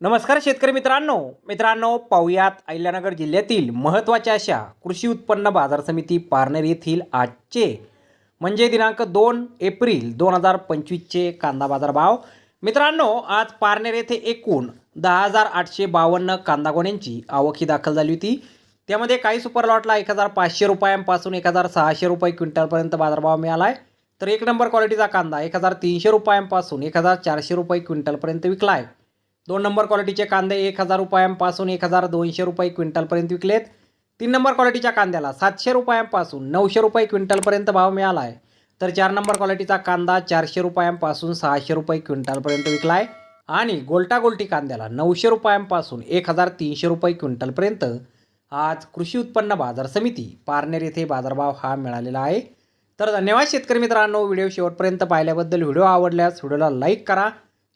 नमस्कार शेतकरी मित्रांनो. मित्रांनो पाहुयात अहिल्यानगर जिल्ह्यातील महत्त्वाच्या अशा कृषी उत्पन्न बाजार समिती पारनेर येथील आजचे म्हणजे दिनांक दोन एप्रिल दोन हजार पंचवीसचे कांदा बाजार भाव मित्रांनो आज पारनेर येथे एकूण दहा हजार आठशे बावन्न कांदा गोण्यांची आवक ही दाखल झाली होती. त्यामध्ये काही सुपर लॉटला एक हजार पाचशे रुपयांपासून एक हजार सहाशे रुपये क्विंटलपर्यंत बाजारभाव मिळाला आहे तर एक नंबर क्वालिटीचा कांदा एक हजार तीनशे रुपयांपासून एक हजार चारशे रुपये क्विंटलपर्यंत विकला आहे दोन नंबर क्वालिटीचे कांदे एक हजार रुपयांपासून एक हजार दोनशे रुपये क्विंटलपर्यंत विकलेत. तीन नंबर क्वालिटीच्या कांद्याला सातशे रुपयांपासून नऊशे रुपये क्विंटलपर्यंत भाव मिळाला आहे तर चार नंबर क्वालिटीचा कांदा चारशे रुपयांपासून सहाशे रुपये क्विंटलपर्यंत विकला आहे आणि गोल्टा गोल्टी कांद्याला नऊशे रुपयांपासून एक हजार तीनशे रुपये क्विंटलपर्यंत. आज कृषी उत्पन्न बाजार समिती पारनेर येथे बाजारभाव हा मिळालेला आहे. तर धन्यवाद शेतकरी मित्रांनो व्हिडिओ शेवटपर्यंत पाहिल्याबद्दल व्हिडिओ आवडल्यास व्हिडिओला लाईक करा.